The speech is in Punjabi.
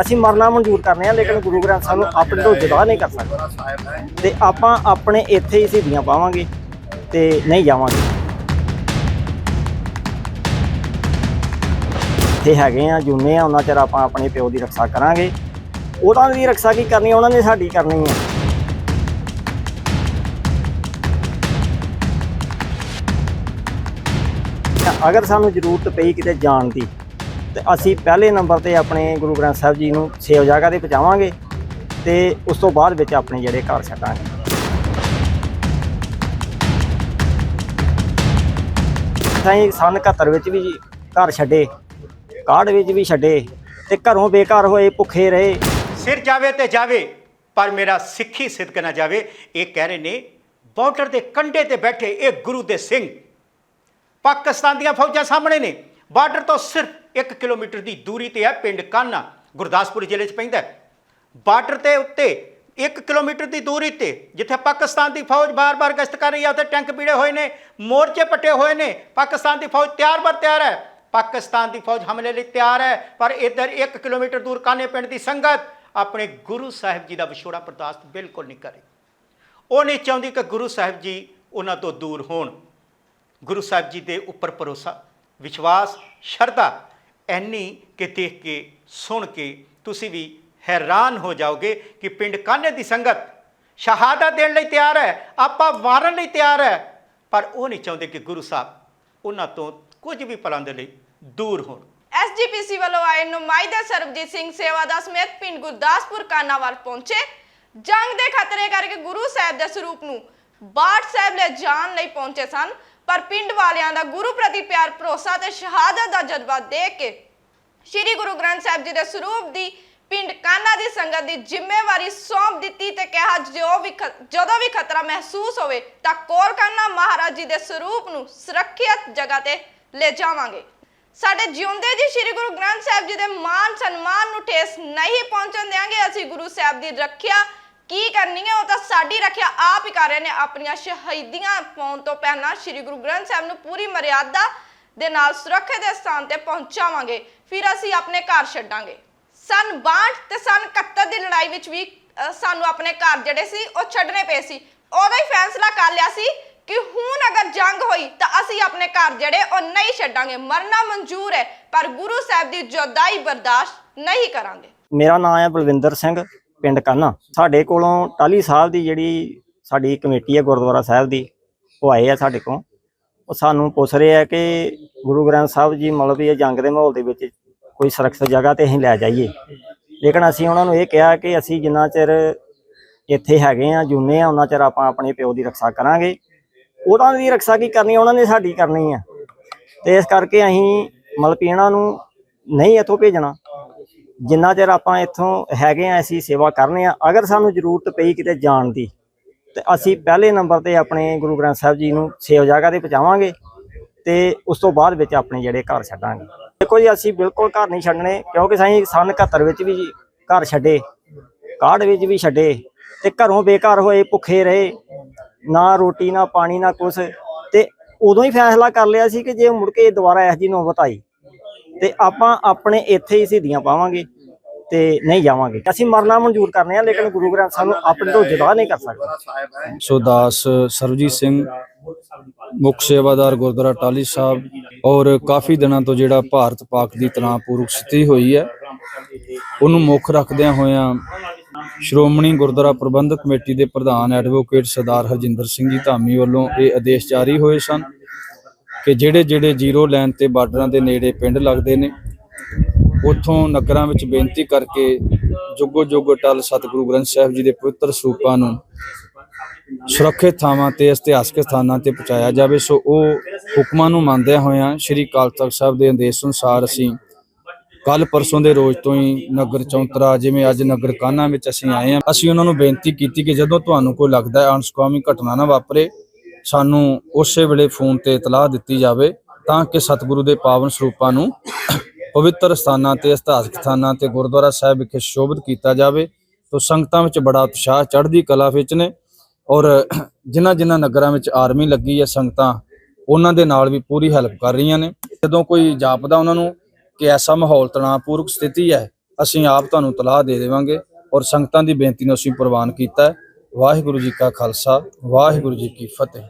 ਅਸੀਂ ਮਰਨਾ ਮਨਜ਼ੂਰ ਕਰਨੇ ਆ, ਲੇਕਿਨ ਗੁਰੂ ਗ੍ਰੰਥ ਸਾਹਿਬ ਨੂੰ ਆਪਣੇ ਤੋਂ ਜੁਦਾ ਨਹੀਂ ਕਰ ਸਕਦੇ। ਤੇ ਆਪਾਂ ਆਪਣੇ ਇੱਥੇ ਹੀ ਸਿੱਧੀਆਂ ਪਾਵਾਂਗੇ ਤੇ ਨਹੀਂ ਜਾਵਾਂਗੇ। ਇੱਥੇ ਹੈਗੇ ਆ, ਜੁਨੇ ਆ, ਉਹਨਾਂ ਚਿਰ ਆਪਾਂ ਆਪਣੇ ਪਿਓ ਦੀ ਰੱਖਿਆ ਕਰਾਂਗੇ। ਉਹਨਾਂ ਦੀ ਰੱਖਿਆ ਕੀ ਕਰਨੀ, ਉਹਨਾਂ ਨੇ ਸਾਡੀ ਕਰਨੀ ਹੈ ਅਗਰ ਸਾਨੂੰ ਜ਼ਰੂਰਤ ਪਈ ਕਿਤੇ ਜਾਣ ਦੀ ਤੇ ਅਸੀਂ ਪਹਿਲੇ ਨੰਬਰ ਤੇ ਆਪਣੇ ਗੁਰੂ ਗ੍ਰੰਥ ਸਾਹਿਬ ਜੀ ਨੂੰ ਸੇਵ ਜਗ੍ਹਾ ਤੇ ਪਹੁੰਚਾਵਾਂਗੇ ਤੇ ਉਸ ਤੋਂ ਬਾਅਦ ਵਿੱਚ ਆਪਣੇ ਜਿਹੜੇ ਘਰ ਛੱਡਾਂਗੇ। ਸਾਈਂ ਸਨ 71 ਵਿੱਚ ਵੀ ਘਰ ਛੱਡੇ ਕਾੜ ਵਿੱਚ ਵੀ ਛੱਡੇ ਤੇ ਘਰੋਂ ਬੇਘਰ ਹੋਏ, ਭੁੱਖੇ ਰਹੇ। ਸਿਰ ਜਾਵੇ ਤੇ ਜਾਵੇ, ਪਰ ਮੇਰਾ ਸਿੱਖੀ ਸਿਦਕ ਨਾ ਜਾਵੇ। ਇਹ ਕਹਿ ਰਹੇ ਨੇ, ਬਾਰਡਰ ਦੇ ਕੰਢੇ ਤੇ ਬੈਠੇ ਇਹ ਗੁਰੂ ਦੇ ਸਿੰਘ। ਪਾਕਿਸਤਾਨ ਦੀਆਂ ਫੌਜਾਂ ਸਾਹਮਣੇ ਨੇ, ਬਾਰਡਰ ਤੋਂ ਸਿਰਫ 1 ਕਿਲੋਮੀਟਰ ਦੀ ਦੂਰੀ ਤੇ ਹੈ, ਪਿੰਡ ਕਾਨਾ। ਗੁਰਦਾਸਪੁਰ ਜ਼ਿਲ੍ਹੇ 'ਚ ਪੈਂਦਾ ਬਾਰਡਰ ਦੇ ਉੱਤੇ 1 ਕਿਲੋਮੀਟਰ ਦੀ ਦੂਰੀ ਤੇ, ਜਿੱਥੇ ਪਾਕਿਸਤਾਨ ਦੀ ਫੌਜ ਬਾਰ-ਬਾਰ ਗਸ਼ਤ ਕਰ ਰਹੀ ਹੈ, ਉੱਥੇ ਟੈਂਕ ਪੀੜੇ ਹੋਏ ਨੇ, ਮੋਰਚੇ ਪੱਟੇ ਹੋਏ ਨੇ। ਪਾਕਿਸਤਾਨ ਦੀ ਫੌਜ ਤਿਆਰ ਬਰ ਤਿਆਰ ਹੈ। ਪਾਕਿਸਤਾਨ ਦੀ ਫੌਜ ਹਮਲੇ ਲਈ ਤਿਆਰ ਹੈ, ਪਰ ਇੱਧਰ 1 ਕਿਲੋਮੀਟਰ ਦੂਰ ਕਾਨੇ ਪਿੰਡ ਦੀ ਸੰਗਤ ਆਪਣੇ ਗੁਰੂ ਸਾਹਿਬ ਜੀ ਦਾ ਵਿਛੋੜਾ ਬਰਦਾਸ਼ਤ ਬਿਲਕੁਲ ਨਹੀਂ ਕਰੇ ਉਹ ਨਹੀਂ ਚਾਹੁੰਦੀ ਕਿ ਗੁਰੂ ਸਾਹਿਬ ਜੀ ਉਹਨਾਂ ਤੋਂ ਦੂਰ ਹੋਣ। ਗੁਰੂ ਸਾਹਿਬ ਜੀ ਦੇ ਉੱਪਰ ਭਰੋਸਾ, ਵਿਸ਼ਵਾਸ, ਸ਼ਰਧਾ ਐਨੀ ਕਿ ਦੇਖ ਕੇ, ਸੁਣ ਕੇ ਤੁਸੀਂ ਵੀ ਹੈਰਾਨ ਹੋ ਜਾਓਗੇ ਕਿ ਪਿੰਡ ਕਾਨੇ ਦੀ ਸੰਗਤ ਸ਼ਹਾਦਤ ਦੇਣ ਲਈ ਤਿਆਰ ਹੈ, ਆਪਾਂ ਵਾਰਨ ਲਈ ਤਿਆਰ ਹੈ। ਪਰ ਉਹ ਨਹੀਂ ਚਾਹੁੰਦੇ ਕਿ ਗੁਰੂ ਸਾਹਿਬ ਉਹਨਾਂ ਤੋਂ ਕੁਝ ਵੀ ਪਲਾਂ ਦੇ ਲਈ ਦੂਰ ਹੋਣ। ਐਸਜੀਪੀਸੀ ਵੱਲੋਂ ਆਏ ਨੁਮਾਇੰਦਾ ਸਰਬਜੀਤ ਸਿੰਘ ਸੇਵਾ ਦਾ ਸਮੇਤ ਪਿੰਡ ਗੁਰਦਾਸਪੁਰ ਕਾਨਾਵਾਲ ਪਹੁੰਚੇ। ਜੰਗ ਦੇ ਖਤਰੇ ਕਰਕੇ ਗੁਰੂ ਸਾਹਿਬ ਦੇ ਸਰੂਪ ਨੂੰ ਬਾਟ ਸਾਹਿਬ ਲੈ ਜਾਣ ਲਈ ਪਹੁੰਚੇ ਸਨ। ਪਰ ਪਿੰਡ ਵਾਲਿਆਂ ਦਾ ਗੁਰੂ ਪ੍ਰਤੀ ਪਿਆਰ, ਭਰੋਸਾ ਤੇ ਸ਼ਹਾਦਤ ਦਾ ਜਜ਼ਬਾ ਦੇਖ ਕੇ ਸ੍ਰੀ ਗੁਰੂ ਗ੍ਰੰਥ ਸਾਹਿਬ ਜੀ ਦੇ ਸਰੂਪ ਦੀ ਪਿੰਡ ਕਾਨਾ ਦੀ ਸੰਗਤ ਦੀ ਜ਼ਿੰਮੇਵਾਰੀ ਸੌਂਪ ਦਿੱਤੀ ਤੇ ਕਿਹਾ ਜੋ ਵੀ ਜਦੋਂ ਵੀ ਖਤਰਾ ਮਹਿਸੂਸ ਹੋਵੇ ਤਾਂ ਕੋਲ ਕਾਨਾ ਮਹਾਰਾਜ ਜੀ ਦੇ ਸਰੂਪ ਨੂੰ ਸੁਰੱਖਿਅਤ ਜਗ੍ਹਾ ਤੇ ਲੈ ਜਾਵਾਂਗੇ। ਸਾਡੇ ਜਿਉਂਦੇ ਜੀ ਸ੍ਰੀ ਗੁਰੂ ਗ੍ਰੰਥ ਸਾਹਿਬ ਜੀ ਦੇ ਮਾਨ ਸਨਮਾਨ ਨੂੰ ਠੇਸ ਨਹੀਂ ਪਹੁੰਚਣ ਦੇਵਾਂਗੇ ਅਸੀਂ ਗੁਰੂ ਸਾਹਿਬ ਦੀ ਰੱਖਿਆ ਕੀ ਕਰਨੀ ਹੈ ਉਹ ਤਾਂ ਸਾਡੀ ਰੱਖਿਆ ਆਪ ਹੀ ਕਰ ਰਹੇ ਨੇ ਆਪਣੀਆਂ ਸ਼ਹੀਦੀਆਂ ਪਾਉਣ ਤੋਂ ਪਹਿਲਾਂ ਸ੍ਰੀ ਗੁਰੂ ਗ੍ਰੰਥ ਸਾਹਿਬ ਨੂੰ ਪੂਰੀ ਮਰਿਆਦਾ ਦੇ ਨਾਲ ਸੁਰੱਖਿਅਤ ਸਥਾਨ ਤੇ ਪਹੁੰਚਾਵਾਂਗੇ। ਫਿਰ ਅਸੀਂ ਆਪਣੇ ਘਰ ਛੱਡਾਂਗੇ। ਸਨ 62 ਤੇ ਸਨ 71 ਦੀ ਲੜਾਈ ਵਿੱਚ ਵੀ ਸਾਨੂੰ ਆਪਣੇ ਘਰ ਜਿਹੜੇ ਸੀ, ਉਹ ਛੱਡਣੇ ਪਏ ਸੀ। ਉਦੋਂ ਹੀ ਫੈਸਲਾ ਕਰ ਲਿਆ ਸੀ ਕਿ ਹੁਣ ਅਗਰ ਜੰਗ ਹੋਈ ਤਾਂ ਅਸੀਂ ਆਪਣੇ ਘਰ ਜਿਹੜੇ, ਉਹ ਨਹੀਂ ਛੱਡਾਂਗੇ। ਮਰਨਾ ਮਨਜ਼ੂਰ ਹੈ, ਪਰ ਗੁਰੂ ਸਾਹਿਬ ਦੀ ਜੁਦਾਈ ਬਰਦਾਸ਼ਤ ਨਹੀਂ ਕਰਾਂਗੇ। ਮੇਰਾ ਨਾਮ ਹੈ ਬਲਵਿੰਦਰ ਸਿੰਘ। ਪਿੰਡ ਕਾਨਾ। ਸਾਡੇ ਕੋਲੋਂ ਟਾਲੀ ਸਾਹਿਬ ਦੀ ਜਿਹੜੀ ਸਾਡੀ ਕਮੇਟੀ ਹੈ ਗੁਰਦੁਆਰਾ ਸਾਹਿਬ ਦੀ, ਉਹ ਆਏ ਆ ਸਾਡੇ ਕੋਲ। ਉਹ ਸਾਨੂੰ ਪੁੱਛ ਰਹੇ ਆ ਕਿ ਗੁਰੂ ਗ੍ਰੰਥ ਸਾਹਿਬ ਜੀ, ਮਤਲਬ ਇਹ ਜੰਗ ਦੇ ਮਾਹੌਲ ਦੇ ਵਿੱਚ ਕੋਈ ਸੁਰੱਖਿਅਤ ਜਗ੍ਹਾ ਤੇ ਅਸੀਂ ਲੈ ਜਾਈਏ। ਲੇਕਿਨ ਅਸੀਂ ਉਹਨਾਂ ਨੂੰ ਇਹ ਕਿਹਾ ਕਿ ਅਸੀਂ ਜਿੰਨਾ ਚਿਰ ਇੱਥੇ ਹੈਗੇ ਆ ਜੁਨੇ ਆ, ਉਹਨਾਂ ਚਿਰ ਆਪਾਂ ਆਪਣੇ ਪਿਓ ਦੀ ਰੱਖਿਆ ਕਰਾਂਗੇ। ਉਹਨਾਂ ਦੀ ਰੱਖਿਆ ਕੀ ਕਰਨੀ ਉਹਨਾਂ ਨੇ ਸਾਡੀ ਕਰਨੀ ਆ। ਤੇ ਇਸ ਕਰਕੇ ਅਸੀਂ ਮਤਲਬ ਵੀ ਇਹਨਾਂ ਨੂੰ ਨਹੀਂ ਇੱਥੋਂ ਭੇਜਣਾ। ਜਿੰਨਾ ਚਿਰ ਆਪਾਂ ਇੱਥੋਂ ਹੈਗੇ ਆ, ਅਸੀਂ ਸੇਵਾ ਕਰਨੇ ਆ, ਅਗਰ ਸਾਨੂੰ ਜ਼ਰੂਰਤ ਪਈ ਕਿਤੇ ਜਾਣ ਦੀ, ਤੇ ਅਸੀਂ ਪਹਿਲੇ ਨੰਬਰ ਤੇ ਆਪਣੇ ਗੁਰੂ ਗ੍ਰੰਥ ਸਾਹਿਬ ਜੀ ਨੂੰ ਸੇਵ ਜਗ੍ਹਾ ਤੇ ਪਹੁੰਚਾਵਾਂਗੇ ਤੇ ਉਸ ਤੋਂ ਬਾਅਦ ਵਿੱਚ ਆਪਣੇ ਜਿਹੜੇ ਘਰ ਛੱਡਾਂਗੇ। ਦੇਖੋ ਜੀ, ਅਸੀਂ ਬਿਲਕੁਲ ਘਰ ਨਹੀਂ ਛੱਡਣੇ, ਕਿਉਂਕਿ ਅਸੀਂ ਸਨ 71 ਵਿੱਚ ਵੀ ਘਰ ਛੱਡੇ ਕਾੜ ਵਿੱਚ ਵੀ ਛੱਡੇ, ਤੇ ਘਰੋਂ ਬੇਕਾਰ ਹੋਏ, ਭੁੱਖੇ ਰਹੇ, ਨਾ ਰੋਟੀ, ਨਾ ਪਾਣੀ, ਨਾ ਕੁਛ, ਤੇ ਉਦੋਂ ਹੀ ਫੈਸਲਾ ਕਰ ਲਿਆ ਸੀ ਕਿ ਜੇ ਮੁੜ ਕੇ ਦੁਬਾਰਾ ਇਹੋ ਜਿਹੀ ਨੌਬਤ ਆਈ ਤੇ ਆਪਾਂ ਆਪਣੇ ਇੱਥੇ ਹੀ ਸਿੱਧੀਆਂ ਪਾਵਾਂਗੇ ਤੇ ਨਹੀਂ ਜਾਵਾਂਗੇ। ਅਸੀਂ ਮਰਨਾ ਮਨਜ਼ੂਰ ਕਰਨੇ ਆ, ਲੇਕਿਨ ਗੁਰੂ ਗ੍ਰੰਥ ਸਾਹਿਬ ਨੂੰ ਆਪਣੇ ਤੋਂ ਜੁਦਾ ਨਹੀਂ ਕਰ ਸਕਦੇ। ਸੋ ਦਾਸ ਸਰਬਜੀਤ ਸਿੰਘ, ਮੁੱਖ ਸੇਵਾਦਾਰ ਗੁਰਦੁਆਰਾ ਟਾਲੀ ਸਾਹਿਬ ਔਰ ਕਾਫੀ ਦਿਨਾਂ ਤੋਂ ਜਿਹੜਾ ਭਾਰਤ ਪਾਕ ਦੀ ਤਣਾਅਪੂਰਵਕ ਸਥਿਤੀ ਹੋਈ ਹੈ, ਉਹਨੂੰ ਮੁੱਖ ਰੱਖਦਿਆਂ ਹੋਇਆਂ ਸ਼੍ਰੋਮਣੀ ਗੁਰਦੁਆਰਾ ਪ੍ਰਬੰਧਕ ਕਮੇਟੀ ਦੇ ਪ੍ਰਧਾਨ ਐਡਵੋਕੇਟ ਸਰਦਾਰ ਹਰਜਿੰਦਰ ਸਿੰਘ ਜੀ ਧਾਮੀ ਵੱਲੋਂ ਇਹ ਆਦੇਸ਼ ਜਾਰੀ ਹੋਏ ਸਨ। ਕਿ ਜਿਹੜੇ ਜਿਹੜੇ ਜ਼ੀਰੋ ਲਾਈਨ ਤੇ ਬਾਰਡਰਾਂ ਦੇ ਨੇੜੇ ਪਿੰਡ ਲੱਗਦੇ ਨੇ, ਉਥੋਂ ਨਗਰਾਂ ਵਿੱਚ ਬੇਨਤੀ ਕਰਕੇ ਜੁਗੋ ਜੁਗ ਟਲ ਸਤਿਗੁਰੂ ਗ੍ਰੰਥ ਸਾਹਿਬ ਜੀ ਦੇ ਪਵਿੱਤਰ ਸਰੂਪਾਂ ਨੂੰ ਸੁਰੱਖਿਅਤ ਥਾਵਾਂ ਤੇ, ਇਤਿਹਾਸਕ ਸਥਾਨਾਂ ਤੇ ਪਹੁੰਚਾਇਆ ਜਾਵੇ। ਸੋ ਉਹ ਹੁਕਮਾਂ ਨੂੰ ਮੰਨਦਿਆਂ ਹੋਇਆਂ ਸ੍ਰੀ ਅਕਾਲ ਤਖਤ ਸਾਹਿਬ ਦੇ ਆਦੇਸ਼ ਅਨੁਸਾਰ ਅਸੀਂ ਕੱਲ ਪਰਸੋਂ ਦੇ ਰੋਜ਼ ਤੋਂ ਹੀ ਨਗਰ ਚੌਂਤਰਾ, ਜਿਵੇਂ ਅੱਜ ਨਗਰ ਕਾਨਾ ਵਿੱਚ ਅਸੀਂ ਆਏ ਹਾਂ, ਅਸੀਂ ਉਹਨਾਂ ਨੂੰ ਬੇਨਤੀ ਕੀਤੀ ਕਿ ਜਦੋਂ ਤੁਹਾਨੂੰ ਕੋਈ ਲੱਗਦਾ ਹੈ ਅਣਸੁਖਾਵੀ ਘਟਨਾ ਨਾ ਵਾਪਰੇ ਸਾਨੂੰ ਉਸੇ ਵੇਲੇ ਫੋਨ ਤੇ ਇਤਲਾਹ ਦਿੱਤੀ ਜਾਵੇ ਤਾਂ ਕਿ ਸਤਿਗੁਰੂ ਦੇ ਪਾਵਨ ਸਰੂਪਾਂ ਨੂੰ ਪਵਿੱਤਰ ਸਥਾਨਾਂ ਤੇ ਇਤਿਹਾਸਕ ਸਥਾਨਾਂ ਤੇ, ਗੁਰਦੁਆਰਾ ਸਾਹਿਬ ਵਿਖੇ ਸ਼ੋਭਿਤ ਕੀਤਾ ਜਾਵੇ। ਤੋਂ ਸੰਗਤਾਂ ਵਿੱਚ ਬੜਾ ਉਤਸ਼ਾਹ ਚੜ੍ਹਦੀ ਕਲਾ ਵਿੱਚ ਨੇ ਔਰ ਜਿਨ੍ਹਾਂ ਜਿਨ੍ਹਾਂ ਨਗਰਾਂ ਵਿੱਚ ਆਰਮੀ ਲੱਗੀ ਹੈ, ਸੰਗਤਾਂ ਉਹਨਾਂ ਦੇ ਨਾਲ ਵੀ ਪੂਰੀ ਹੈਲਪ ਕਰ ਰਹੀਆਂ ਨੇ। ਜਦੋਂ ਕੋਈ ਜਾਪਦਾ ਉਹਨਾਂ ਨੂੰ ਕਿ ਐਸਾ ਮਾਹੌਲ ਤਣਾਅਪੂਰਵਕ ਸਥਿਤੀ ਹੈ, ਅਸੀਂ ਆਪ ਤੁਹਾਨੂੰ ਤਲਾਹ ਦੇ ਦੇਵਾਂਗੇ ਔਰ ਸੰਗਤਾਂ ਦੀ ਬੇਨਤੀ ਨੂੰ ਅਸੀਂ ਪ੍ਰਵਾਨ ਕੀਤਾ ਵਾਹਿਗੁਰੂ ਜੀ ਕਾ ਖਾਲਸਾ, ਵਾਹਿਗੁਰੂ ਜੀ ਕੀ ਫਤਿਹ।